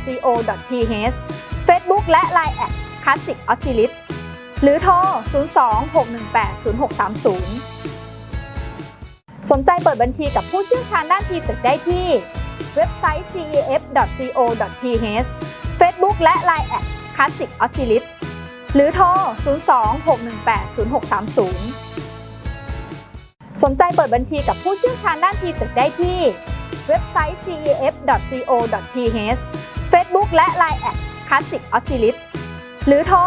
classic.co.th Facebook และ Line แอด Classic Oscillist หรือโทร 02-618-0630 สนใจเปิดบัญชีกับผู้เชี่ยวชาญด้านทีตึกได้ที่ เว็บไซต์ cef.co.th Facebook และ Line แอด Classic Oscillist หรือโทร 02-618-0630 สนใจเปิดบัญชีกับผู้เชี่ยวชาญด้านทีตึกได้ที่ เว็บไซต์ cef.co.th Facebook และ Line แอด Classic Oscillist หรือโทร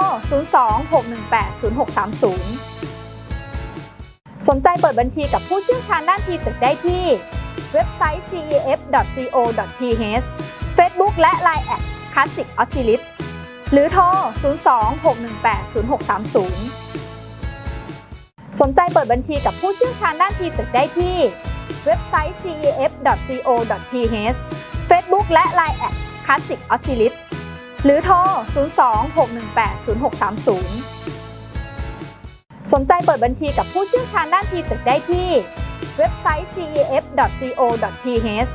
02-618-0630 สนใจเปิดบัญชีกับผู้เชี่ยวชาญด้านทีตึกได้ที่ เว็บไซต์ cef.co.th Facebook และ Line แอด Classic Oscillist หรือโทร 02-618-0630 สนใจเปิดบัญชีกับผู้เชี่ยวชาญด้านทีตึกได้ที่ เว็บไซต์ cef.co.th Facebook และ Line แอด Classic Oscillist หรือโทร 02-618-0630 สนใจเปิดบัญชีกับผู้เชี่ยวชาญด้านทีตึกได้ที่ เว็บไซต์ cef.co.th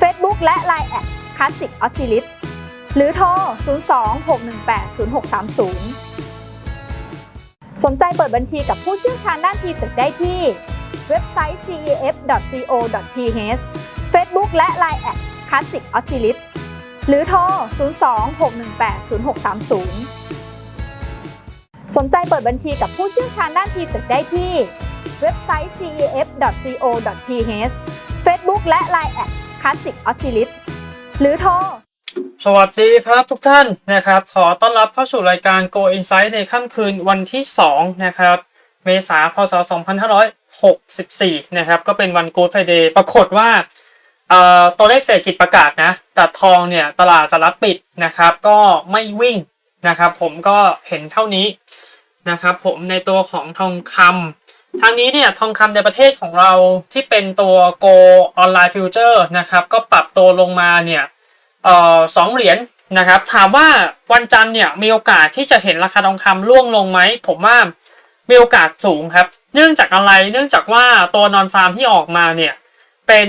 Facebook และ Line แอด Classic Oscillis หรือโทร 02-618-0630 สนใจเปิดบัญชีกับผู้เชี่ยวชาญด้านทีตึกได้ที่ เว็บไซต์ cef.co.th Facebook และ Line แอด Classic Oscillis หรือโทร 02-618-0630 สนใจเปิดบัญชีกับผู้เชี่ยวชาญด้านทีตึกได้ที่ เว็บไซต์ cef.co.th Facebook และ Line แอด Classic Oscillist หรือโทร สวัสดีครับทุกท่านนะครับ ขอต้อนรับเข้าสู่รายการ Go Insight ในค่ำคืนวันที่ 2 นะครับ เมษายนพศ 2564 นะครับ ก็เป็นวัน Good Friday ปรากฏว่า เอ่อตัวเลขเศรษฐกิจประกาศนะแต่ทองเนี่ยตลาดจะรับปิดนะครับ ก็ไม่วิ่งนะครับ ผมก็เห็นเท่านี้นะครับ ผมในตัวของทองคำทางนี้เนี่ยทองคำในประเทศของเราที่เป็นตัว Go Online Future นะครับก็ปรับตัวลงมาเนี่ยเอ่อสองเหรียญนะครับ ถามว่าวันจันทร์เนี่ยมีโอกาสที่จะเห็นราคาทองคำร่วงลงไหม ผมว่ามีโอกาสสูงครับ เนื่องจากอะไรเนื่องจากว่าตัวนอนฟาร์มที่ออกมาเนี่ยเป็น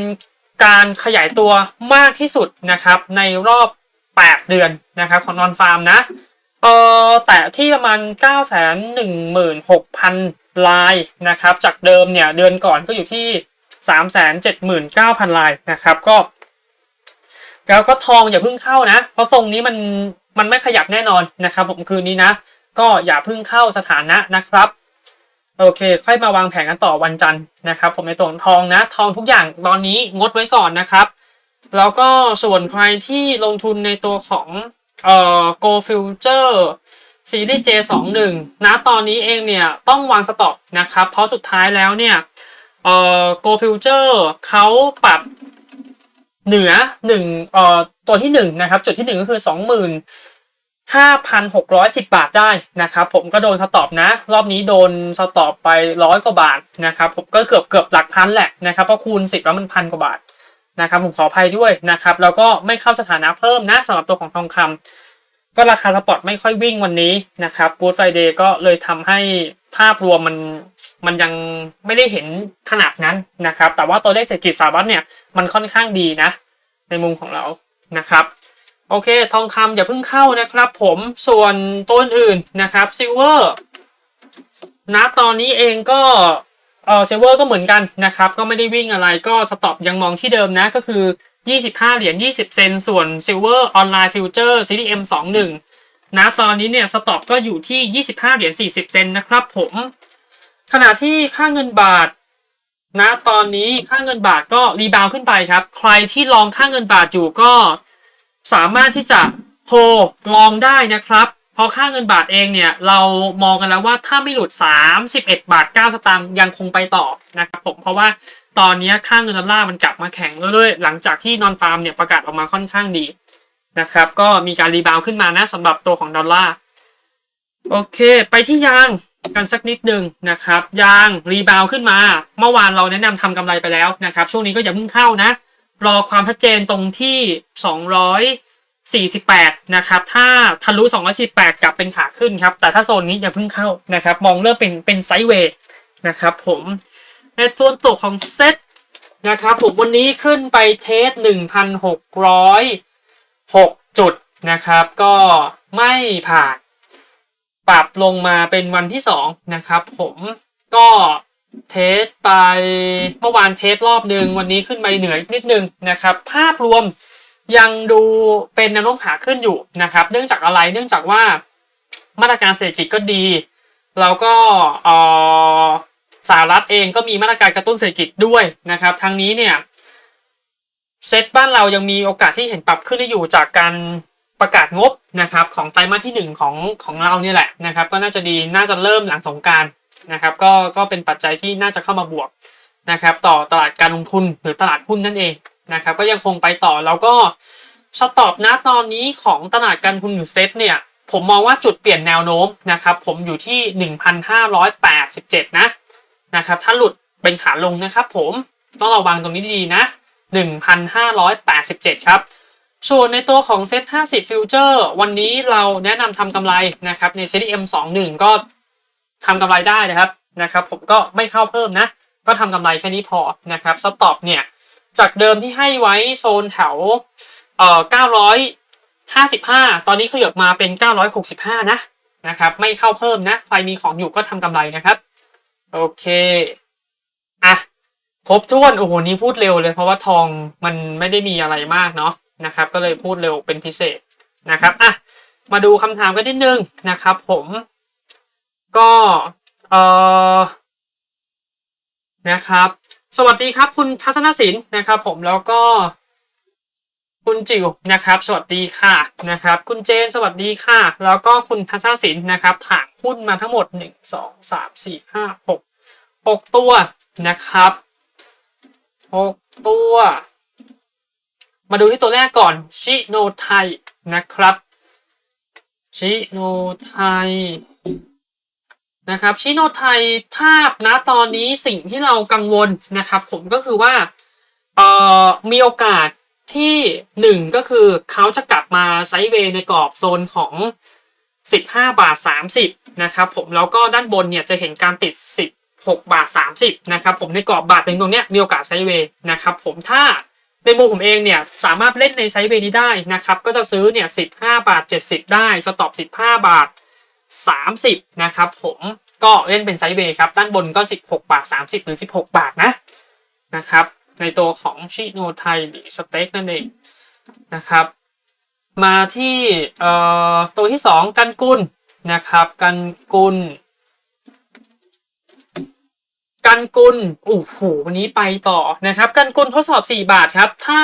การขยายตัวมากที่สุดนะครับ ในรอบ 8 เดือนนะครับของนอนฟาร์มนะเอ่อแต่ที่ประมาณ 9 1 6 0 0 0ลายนะครับ จากเดิมเนี่ยเดือนก่อนก็อยู่ที่ 3 7 9 0 0 0 ลายนะครับ ก็ แล้วก็ทองอย่าเพิ่งเข้านะ เพราะทรงนี้มันมันไม่ขยับแน่นอนนะครับ ผมคืนนี้นะ ก็อย่าเพิ่งเข้าสถานะนะครับ โอเค ค่อยมาวางแผนกันต่อวันจันทร์นะครับ ผมในตัวของทองนะ ทองทุกอย่างตอนนี้งดไว้ก่อนนะครับ แล้วก็ส่วนใครที่ลงทุนในตัวของเอ่อ Go Future ซีรีส์ J21 นะตอนนี้เองเนี่ยต้องวางสต็อปนะครับ เพราะสุดท้ายแล้วเนี่ยเอ่อ Go Future เขาปรับเหนือหนึ่งเอ่อตัวที่หนึ่งนะครับ จุดที่หนึ่งก็คือส องหมื่นห้าพันหกร้อยสิบบาทได้นะครับผมก็โดนสต็อปนะ รอบนี้โดนสต็อปไปร้อยกว่าบาทนะครับผมก็เกือบเกือบหลักพันแหละนะครับเพราะคูณสิบแล้วมันพันกว่าบาทนะครับผมขออภัยด้วยนะครับแล้วก็ไม่เข้าสถานะเพิ่มนะสำหรับตัวของทองคำก็ราคาสปอร์ตไม่ค่อยวิ่งวันนี้นะครับ Good Friday ก็เลยทำให้ภาพรวมมันมันยังไม่ได้เห็นขนาดนั้นนะครับแต่ว่าตัวเลขเศรษฐกิจสหรัฐเนี่ยมันค่อนข้างดีนะ ในมุมของเรานะครับ โอเค ทองคำอย่าเพิ่งเข้านะครับ ผมส่วนตัวอื่นนะครับซิลเวอร์ณตอนนี้เองก็เออซิลเวอร์ก็เหมือนกันนะครับ ก็ไม่ได้วิ่งอะไรก็สต็อปยังมองที่เดิมนะก็คือ 25 เหรียญ 20 เซนส่วนซิลเวอร์ออนไลน์ฟิวเจอร์ CDM 21นะตอนนี้เนี่ยสต็อปก็อยู่ที่ 25 เหรียญ 40 เซนนะครับผม ขณะที่ค่าเงินบาทนะตอนนี้ค่าเงินบาทก็รีบาวขึ้นไปครับ ใครที่ลองค่าเงินบาทอยู่ก็ สามารถที่จะโฮลองได้นะครับเพราะค่าเงินบาทเองเนี่ย เรามองกันแล้วว่าถ้าไม่หลุด 31 บาท 9 สตางค์ยังคงไปต่อนะครับผมเพราะว่าตอนนี้ค่าเงินดอลลาร์มันกลับมาแข็งเรื่อยๆ หลังจากที่นอนฟาร์มเนี่ยประกาศออกมาค่อนข้างดีนะครับ ก็มีการรีบาวขึ้นมานะสำหรับตัวของดอลลาร์โอเค ไปที่ยางกันสักนิดหนึ่งนะครับ ยางรีบาวขึ้นมา เมื่อวานเราแนะนำทำกำไรไปแล้วนะครับ ช่วงนี้ก็อย่าเพิ่งเข้านะ รอความชัดเจนตรงที่ 248 นะครับ ถ้าทะลุ 248 กลับเป็นขาขึ้นครับ แต่ถ้าโซนนี้อย่าเพิ่งเข้านะครับ มองเริ่มเป็นเป็นไซด์เวย์นะครับผม ในส่วนตัวของเซตนะครับผมวันนี้ขึ้นไปเทส 1,606 จุดนะครับ ก็ไม่ผ่าน ปรับลงมาเป็นวันที่สองนะครับผมก็ เทสไปเมื่อวานเทสรอบหนึ่งวันนี้ขึ้นไปเหนืออีกนิดนึงนะครับ ภาพรวมยังดูเป็นแนวโน้มขาขึ้นอยู่นะครับ เนื่องจากอะไรเนื่องจากว่ามาตรการเศรษฐกิจก็ดี แล้วก็อสหรัฐเองก็มีมาตรการกระตุ้นเศรษฐกิจด้วยนะครับทั้งนี้เนี่ยเซตบ้านเรายังมีโอกาสที่เห็นปรับขึ้นได้อยู่จากการประกาศงบนะครับ ของไตรมาสที่หนึ่งของของเราเนี่ยแหละนะครับ ก็น่าจะดีน่าจะเริ่มหลังสงการ นะครับก็ก็เป็นปัจจัยที่น่าจะเข้ามาบวกนะครับต่อตลาดการลงทุนหรือตลาดหุ้นนั่นเองนะครับก็ยังคงไปต่อแล้วก็สตอปนะตอนนี้ของตลาดการลงทุนหรือเซ็ตเนี่ยผมมองว่าจุดเปลี่ยนแนวโน้มนะครับผมอยู่ที่ 1,587 นะนะครับถ้าหลุดเป็นขาลงนะครับผมต้องระวังตรงนี้ดีๆนะ 1,587 ครับส่วนในตัวของเซ็ต50 ฟิวเจอร์วันนี้เราแนะนำทำกำไรนะครับใน CDM 21 ก็ ทำกำไรได้นะครับนะครับ ผมก็ไม่เข้าเพิ่มนะ ก็ทำกำไรแค่นี้พอนะครับสต็อปเนี่ยจากเดิมที่ให้ไว้โซนแถวเอ่อ955 ตอนนี้ขยับมาเป็น 965 นะนะครับ ไม่เข้าเพิ่มนะใครมีของอยู่ก็ทำกำไรนะครับ โอเคอะครบถ้วนโอ้โหนี้พูดเร็วเลยเพราะว่าทองมันไม่ได้มีอะไรมากเนาะนะครับ ก็เลยพูดเร็วเป็นพิเศษนะครับอะมาดูคำถามกันนิดนึงนะครับ ผม ก็เอ่อนะครับ สวัสดีครับ คุณทัศนศิลป์นะครับ ผมแล้วก็ คุณจิวนะครับ สวัสดีค่ะนะครับ คุณเจนสวัสดีค่ะ แล้วก็คุณทัศนศิลป์นะครับถามหุ้นมาทั้งหมดหนึ่งสองสามสี่ห้าหกหกตัวนะครับหกตัว มาดูที่ตัวแรกก่อนชิโนไทยนะครับชิโนไทย นะครับชิโนไทยภาพนะตอนนี้สิ่งที่เรากังวลนะครับ ผมก็คือว่าเอ่อมีโอกาสที่หนึ่งก็คือเขาจะกลับมาไซด์เวย์ในกรอบโซนของ 15 บาท 30 นะครับผมแล้วก็ด้านบนเนี่ยจะเห็นการติด 16 บาท 30 นะครับผมในกรอบบาทหนึ่งตรงเนี้ยมีโอกาสไซด์เวย์นะครับผมถ้าในมุมผมเองเนี่ยสามารถเล่นในไซด์เวย์นี้ได้นะครับก็จะซื้อเนี่ย 15 บาท 70 ได้สต็อป 15 บาท 30 นะครับผมก็เล่นเป็นไซด์เวย์ครับ ด้านบนก็ 16 บาท 30 หรือ 16 บาทนะนะครับ ในตัวของชิโนไทยหรือสเต็กนั่นเองนะครับ มาที่เอ่อตัวที่สองกันกุลนะครับ กันกุลกันกุลโอ้โหวันนี้ไปต่อนะครับ กันกุลทดสอบ 4 บาทครับ ถ้า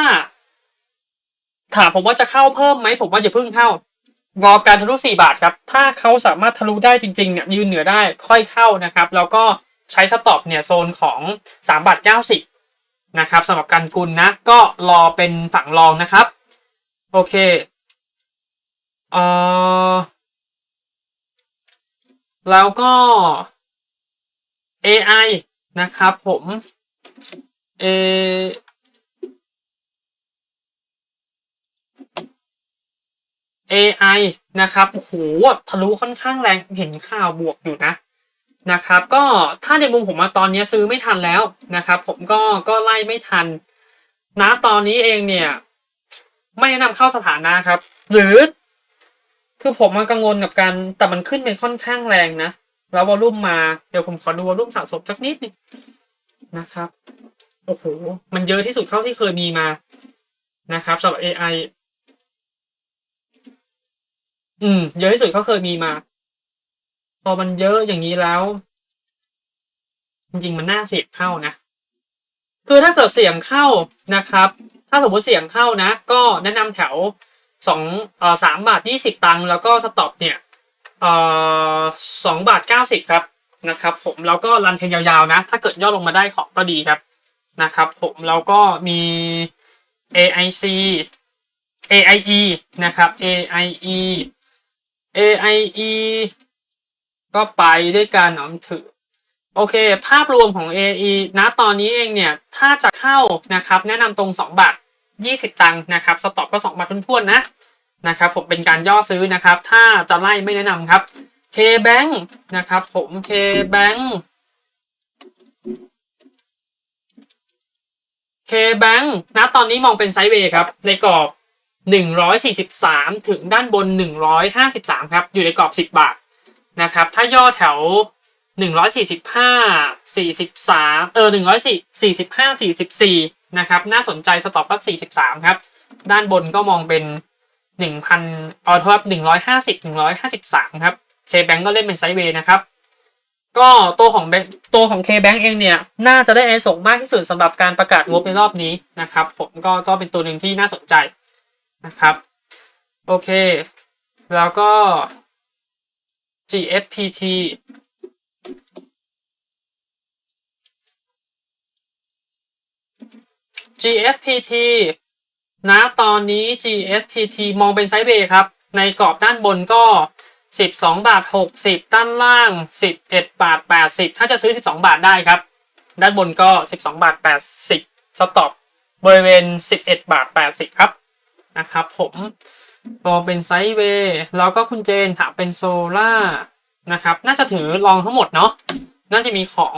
ถามผมว่าจะเข้าเพิ่มไหมผมว่าอย่าเพิ่งเข้า รอการทะลุ 4 บาทครับ ถ้าเขาสามารถทะลุได้จริงๆเนี่ยยืนเหนือได้ค่อยเข้านะครับ แล้วก็ใช้สต็อปเนี่ยโซนของ3บาท90นะครับสำหรับกันกุลนะก็รอเป็นฝั่งรองนะครับ โอเคเอ่อแล้วก็ AI นะครับผม A AI นะครับโอ้โหทะลุค่อนข้างแรงเห็นข่าวบวกอยู่นะนะครับก็ถ้าในมุมผมมาตอนนี้ซื้อไม่ทันแล้วนะครับผมก็ก็ไล่ไม่ทันนะตอนนี้เองเนี่ย ไม่แนะนำเข้าสถานะครับ หรือ คือผมมากังวลกับการแต่มันขึ้นไปค่อนข้างแรงนะแล้ววอลุ่มมาเดี๋ยวผมขอดูวอลุ่มสะสมสักนิดนึงนะครับโอ้โหมันเยอะที่สุดเท่าที่เคยมีมานะครับสำหรับ AI อืม เยอะที่สุดเขาเคยมีมา พอมันเยอะอย่างนี้แล้ว จริงๆมันน่าเสี่ยงเข้านะ คือถ้าเกิดเสี่ยงเข้านะครับ ถ้าสมมติเสี่ยงเข้านะ ก็แนะนำแถวสองเอ่อสามบาทยี่สิบตังค์แล้วก็สต็อปเนี่ยเอ่อสองบาทเก้าสิบครับนะครับ ผมแล้วก็รันเทรนยาวๆนะ ถ้าเกิดย่อลงมาได้ของก็ดีครับนะครับ ผมแล้วก็มี AIC AIE นะครับ AIE AIE ก็ไปด้วยกันหนอมถือโอเค ภาพรวมของ AE นะตอนนี้เองเนี่ย ถ้าจะเข้านะครับ แนะนำตรง 2 บาท 20 ตังค์นะครับ สต็อปก็ 2 บาทท้วนๆนะนะครับ ผมเป็นการย่อซื้อนะครับ ถ้าจะไล่ไม่แนะนำครับ K-Bank นะครับ ผม K-Bank K-Bank นะตอนนี้มองเป็นไซด์เวย์ครับ ในกรอบ 143 ถึงด้านบน 153 ครับ อยู่ในกรอบ 10 บาทนะครับ ถ้าย่อแถว 145 43 เออ 145 44 นะครับ น่าสนใจสต็อปว่า43 ครับ ด้านบนก็มองเป็น 1,000เอาโทษ150 153 ครับ K-Bank ก็เล่นเป็นไซด์เวย์นะครับ ก็ตัวของแบงตัวของ K-Bank เองเนี่ย น่าจะได้ไอส่งมากที่สุดสำหรับการประกาศงบในรอบนี้นะครับ ผมก็ก็เป็นตัวหนึ่งที่น่าสนใจ นะครับ โอเค แล้วก็ GFPT GFPT ณตอนนี้ GFPT มองเป็นไซด์เวย์ครับ ในกรอบด้านบนก็ 12 บาท 60 ด้านล่าง 11 บาท 80 ถ้าจะซื้อ 12 บาทได้ครับ ด้านบนก็ 12 บาท 80 สต็อปบริเวณ 11 บาท 80 ครับ นะครับผมมอเป็นไซด์เวย์แล้วก็คุณเจนถามเป็นโซล่านะครับ น่าจะถือลองทั้งหมดเนาะน่าจะมีของ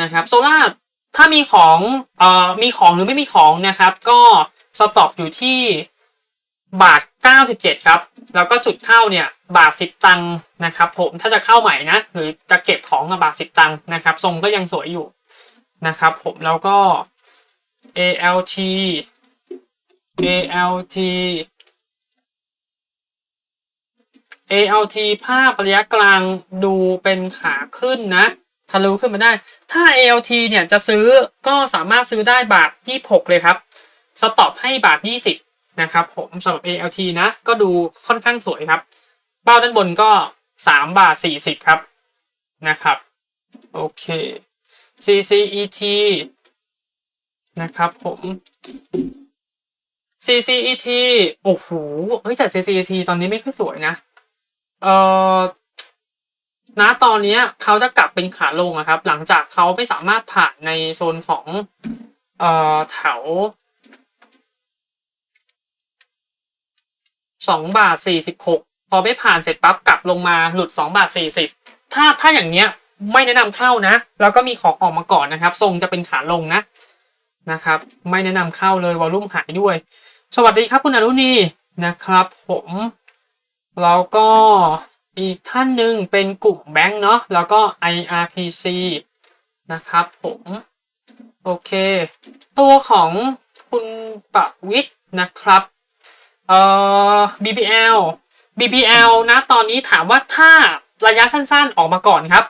นะครับโซล่าถ้ามีของเอ่อมีของหรือไม่มีของนะครับ ก็สต็อปอยู่ที่บาท 97 ครับ แล้วก็จุดเข้าเนี่ยบาท 10 ตังค์นะครับ ผมถ้าจะเข้าใหม่นะ หรือจะเก็บของกับบาท 10 ตังค์นะครับทรงก็ยังสวยอยู่นะครับ ผมแล้วก็ ALT ALT ALT ภาพระยะกลางดูเป็นขาขึ้นนะทะลุขึ้นมาได้ ถ้า ALT เนี่ยจะซื้อก็สามารถซื้อได้บาท 26 เลยครับ สต็อปให้บาท 20 นะครับ ผมสำหรับ ALT นะ ก็ดูค่อนข้างสวยครับ เป้าด้านบนก็ 3 บาท 40 ครับ นะครับ โอเค CCET นะครับผม CCET โอ้โหเฮ้ยแต่ CCET ตอนนี้ไม่ค่อยสวยนะ เอ่อณตอนนี้เขาจะกลับเป็นขาลงอะครับ หลังจากเขาไม่สามารถผ่านในโซนของ เอ่อแถวสองบาทสี่สิบหกพอไม่ผ่านเสร็จปั๊บกลับลงมาหลุดสองบาทสี่สิบถ้าถ้าอย่างเนี้ยไม่แนะนำเข้านะ แล้วก็มีของออกมาก่อนนะครับ ทรงจะเป็นขาลงนะ นะครับ ไม่แนะนำเข้าเลยวอลลุ่มหายด้วย สวัสดีครับคุณอรุณีนะครับ ผมแล้วก็อีกท่านหนึ่งเป็นกลุ่มแบงค์เนาะแล้วก็ IRPC นะครับผมโอเค ตัวของคุณประวิทย์นะครับเอ่อ BBL BBL นะตอนนี้ถามว่าถ้าระยะสั้นๆออกมาก่อนครับ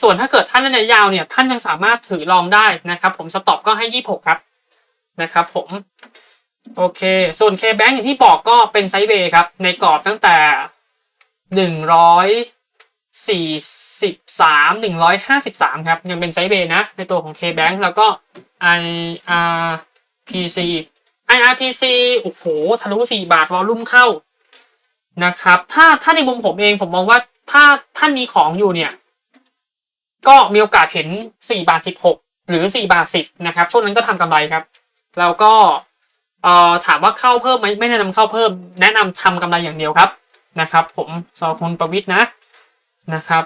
ส่วนถ้าเกิดท่านระยะยาวเนี่ยท่านยังสามารถถือลองได้นะครับ ผมสต็อปก็ให้26ครับนะครับ ผมโอเค ส่วน K-Bank อย่างที่บอกก็เป็นไซด์เวย์ครับ ในกรอบตั้งแต่หนึ่งร้อยสี่สิบสามหนึ่งร้อยห้าสิบสามครับ ยังเป็นไซด์เวย์นะ ในตัวของ K-Bank แล้วก็ IRPC IRPC โอ้โห ทะลุสี่บาทวอลลุ่มเข้านะครับ ถ้าถ้าในมุมผมเองผมมองว่าถ้าท่านมีของอยู่เนี่ย ก็มีโอกาสเห็นสี่บาทสิบหกหรือสี่บาทสิบนะครับ ช่วงนั้นก็ทำกำไรครับ แล้วก็เอ่อถามว่าเข้าเพิ่มไหมไม่แนะนำเข้าเพิ่ม แนะนำทำกำไรอย่างเดียวครับนะครับ ผมสอคุณประวิทย์นะนะครับ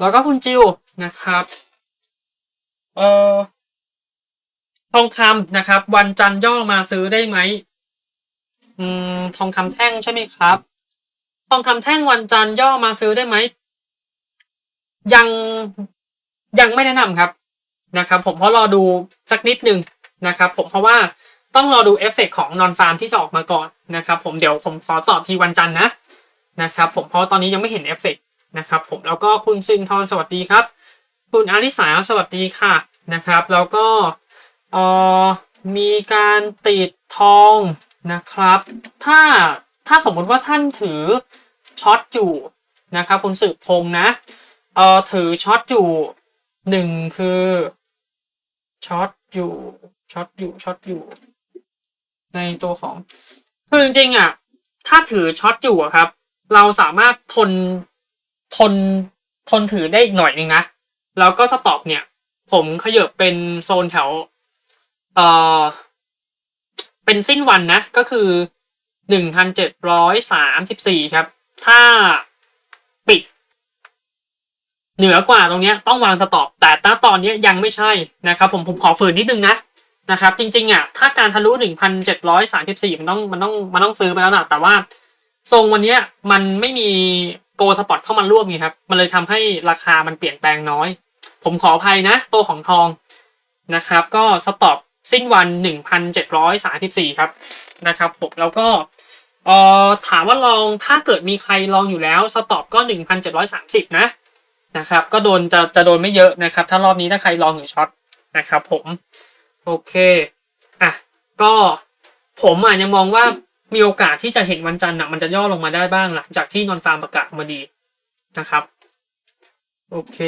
แล้วก็คุณจิวนะครับเอ่อทองคำนะครับ วันจันทร์ย่อมาซื้อได้ไหมอืมทองคำแท่งใช่ไหมครับ ทองคำแท่งวันจันทร์ย่อมาซื้อได้ไหม ยังยังไม่แนะนำครับนะครับ ผมเพราะรอดูสักนิดหนึ่งนะครับ ผมเพราะว่าต้องรอดูเอฟเฟกของนอนฟาร์มที่จะออกมาก่อนนะครับ ผมเดี๋ยวผมขอตอบทีวันจันทร์นะนะครับ ผมเพราะตอนนี้ยังไม่เห็นเอฟเฟกนะครับ ผมแล้วก็คุณซินทอนสวัสดีครับ คุณอาริสาสวัสดีค่ะนะครับ แล้วก็เอ่อมีการติดทองนะครับ ถ้าถ้าสมมติว่าท่านถือช็อตอยู่นะครับคุณสืบพงนะ เออถือช็อตอยู่หนึ่งคือช็อตอยู่ช็อตอยู่ช็อตอยู่ ในตัวของ คือจริงๆอะ ถ้าถือช็อตอยู่อะครับ เราสามารถทนทนทนถือได้อีกหน่อยนึงนะแล้วก็สต็อปเนี่ย ผมขยับเป็นโซนแถว เอ่อ เป็นสิ้นวันนะ ก็คือหนึ่งพันเจ็ดร้อยสามสิบสี่ครับ ถ้า เหนือกว่าตรงนี้ต้องวางสต็อปแต่ณตอนนี้ยังไม่ใช่นะครับ ผมผมขอฝืนนิดนึงนะนะครับ จริงๆอะถ้าการทะลุ 1,734 มันต้องมันต้องมันต้องซื้อไปแล้วนะแต่ว่าทรงวันนี้มันไม่มีโกลสปอตเข้ามาร่วมไงครับ มันเลยทำให้ราคามันเปลี่ยนแปลงน้อย ผมขออภัยนะ ตัวของทองนะครับ ก็สต็อปสิ้นวัน 1,734 ครับนะครับผมแล้วก็เอ่อถามว่าลองถ้าเกิดมีใครลองอยู่แล้วสต็อปก็ 1,730 นะ นะครับ ก็โดนจะจะโดนไม่เยอะนะครับ ถ้ารอบนี้ถ้าใครลองหรือช็อตนะครับผม โอเคอะก็ผมอะยังมองว่ามีโอกาสที่จะเห็นวันจันทร์อะมันจะย่อลงมาได้บ้างหลังจากที่นอนฟาร์มประกาศมาดีนะครับ โอเค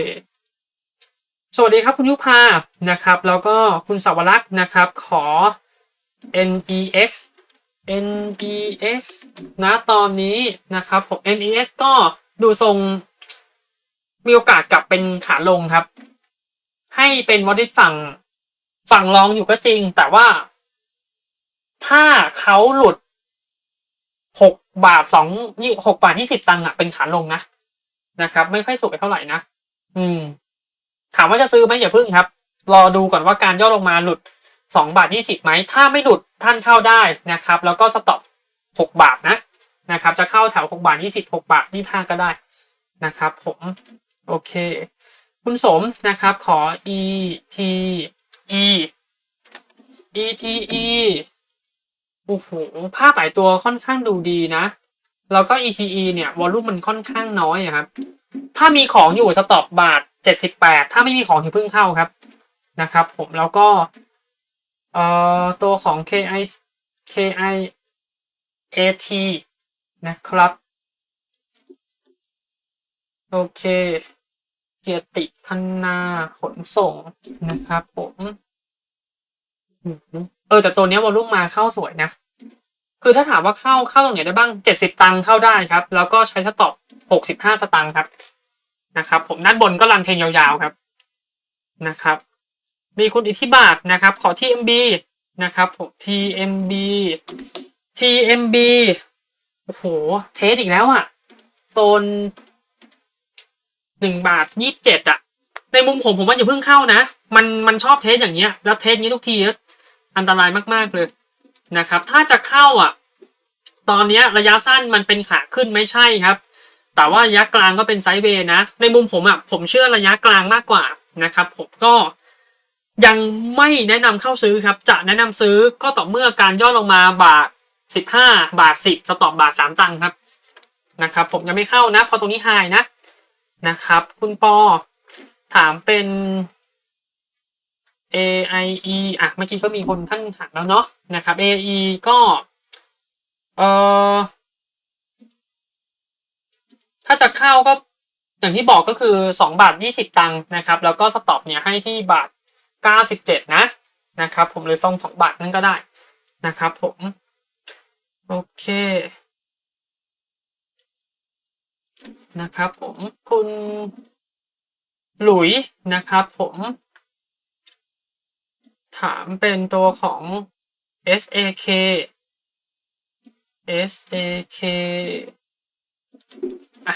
สวัสดีครับคุณยุพานะครับ แล้วก็คุณสาวรักษ์นะครับ ขอ NEX NEX นะตอนนี้นะครับผม NEX ก็ดูทรง มีโอกาสกลับเป็นขาลงครับ ให้เป็นวอดิฝั่งฝั่งรองอยู่ก็จริง แต่ว่า ถ้าเขาหลุดหกบาทสองยี่หกบาทยี่สิบตังค์อะเป็นขาลงนะนะครับ ไม่ค่อยสวยเท่าไหร่นะอืม ถามว่าจะซื้อไหมอย่าพึ่งครับ รอดูก่อนว่าการย่อลงมาหลุดสองบาทยี่สิบไหมถ้าไม่หลุดท่านเข้าได้นะครับ แล้วก็สต็อปหกบาทนะนะครับ จะเข้าแถวหกบาทยี่สิบหกบาทยี่ห้าก็ได้นะครับ ผม โอเค คุณสมนะครับ ขอ e t e e t e โอ้โหภาพหลายตัวค่อนข้างดูดีนะ แล้วก็ e t e เนี่ยวอลลุ่มมันค่อนข้างน้อยครับ ถ้ามีของอยู่สต็อปบาทเจ็ดสิบแปดถ้าไม่มีของที่เพิ่งเข้าครับนะครับ ผมแล้วก็เอ่อตัวของ ki ki at นะครับ โอเค เกียรติพันนาขนส่งนะครับผมเออแต่ตัวนี้วอลุ่มมาเข้าสวยนะ คือถ้าถามว่าเข้าเข้าตรงไหนได้บ้างเจ็ดสิบตังค์เข้าได้ครับ แล้วก็ใช้สต็อปหกสิบห้าสตังค์ครับ นะครับ ผมด้านบนก็รันเทงยาวๆครับนะครับ มีคุณอิทธิบาทนะครับ ขอ TMB นะครับผม TMB TMB โอ้โห เทสอีกแล้วอะโซน หนึ่งบาทยี่สิบเจ็ดอะในมุมผมผมว่าอย่าเพิ่งเข้านะ มันมันชอบเทสอย่างเงี้ย แล้วเทสนี้ทุกทีแล้วอันตรายมากๆเลยนะครับ ถ้าจะเข้าอะ ตอนเนี้ยระยะสั้นมันเป็นขาขึ้นไม่ใช่ครับ แต่ว่าระยะกลางก็เป็นไซด์เวย์นะ ในมุมผมอะผมเชื่อระยะกลางมากกว่านะครับ ผมก็ยังไม่แนะนำเข้าซื้อครับ จะแนะนำซื้อก็ต่อเมื่อการย่อลงมาบาทสิบห้าบาทสิบสต็อปบาทสามตังค์ครับนะครับ ผมยังไม่เข้านะ พอตรงนี้ไฮนะ นะครับ คุณปอ ถามเป็น AIE อะเมื่อกี้ก็มีคนท่านถามแล้วเนาะนะครับ AIE ก็เอ่อถ้าจะเข้าก็อย่างที่บอกก็คือสองบาทยี่สิบตังค์นะครับ แล้วก็สต็อปเนี่ยให้ที่บาทเก้าสิบเจ็ดนะนะครับ ผมเลยส่งสองบาทนั่นก็ได้นะครับผม โอเค นะครับ ผมคุณหลุยนะครับ ผม ถามเป็นตัวของ SAK SAK อะ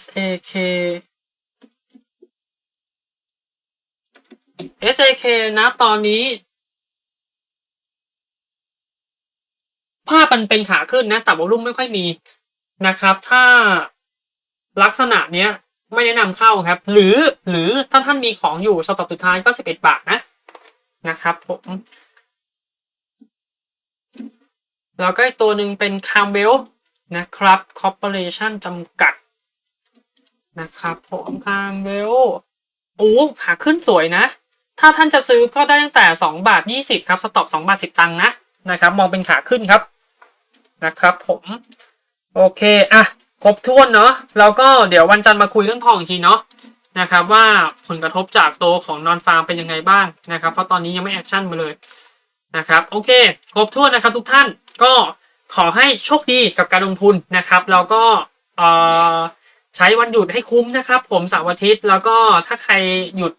SAK SAK นะตอนนี้ ภาพมันเป็นขาขึ้นนะ แต่วอลลุ่มไม่ค่อยมีนะครับ ถ้า ลักษณะเนี้ยไม่แนะนำเข้าครับ หรือหรือถ้าท่านมีของอยู่สต็อปสุดท้ายก็สิบเอ็ดบาทนะนะครับผมแล้วก็อีกตัวหนึ่งเป็นคาร์เวลนะครับคอร์ปอเรชั่นจำกัดนะครับผมคาร์เวลโอ้ขาขึ้นสวยนะ ถ้าท่านจะซื้อก็ได้ตั้งแต่สองบาทยี่สิบครับ สต็อปสองบาทสิบตังค์นะนะครับ มองเป็นขาขึ้นครับนะครับ ผม โอเค อะ ครบถ้วนเนาะแล้วก็เดี๋ยววันจันทร์มาคุยเรื่องทองอีกทีเนาะนะครับว่าผลกระทบจากโตของนอนฟาร์มเป็นยังไงบ้างนะครับ เพราะตอนนี้ยังไม่แอคชั่นมาเลยนะครับโอเค ครบถ้วนนะครับทุกท่านก็ขอให้โชคดีกับการลงทุนนะครับ แล้วก็เอ่อใช้วันหยุดให้คุ้มนะครับ ผมเสาร์อาทิตย์แล้วก็ถ้าใครหยุด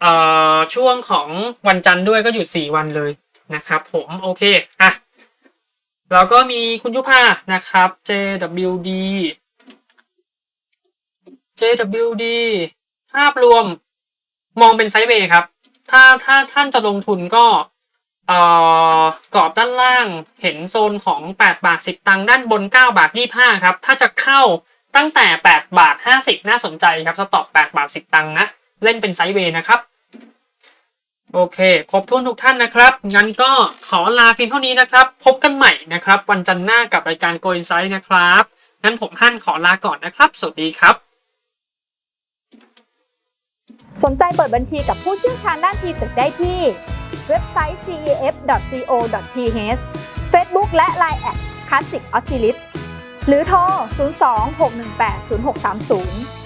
เอ่อช่วงของวันจันทร์ด้วยก็หยุดสี่วันเลยนะครับ ผมโอเคอะ แล้วก็มีคุณยุพานะครับ JWD JWD ภาพรวมมองเป็นไซด์เวย์ครับ ถ้าถ้าท่านจะลงทุนก็เอ่อกรอบด้านล่างเห็นโซนของ 8 บาท 10 ตังค์ด้านบน 9 บาท 25 ครับ ถ้าจะเข้าตั้งแต่ 8 บาท 50 น่าสนใจครับ สต็อป 8 บาท 10 ตังค์นะ เล่นเป็นไซด์เวย์นะครับ โอเค ครบถ้วนทุกท่านนะครับ งั้นก็ขอลาเพียงเท่านี้นะครับ พบกันใหม่นะครับ วันจันทร์หน้ากับรายการ Go Insight นะครับ งั้นผมฮั่นขอลาก่อนนะครับ สวัสดีครับ สนใจเปิดบัญชีกับผู้เชี่ยวชาญด้านทีตึกได้ที่ เว็บไซต์ cef.co.th Facebook และ Line แอด Classic Oscillist หรือโทร 02 618 0630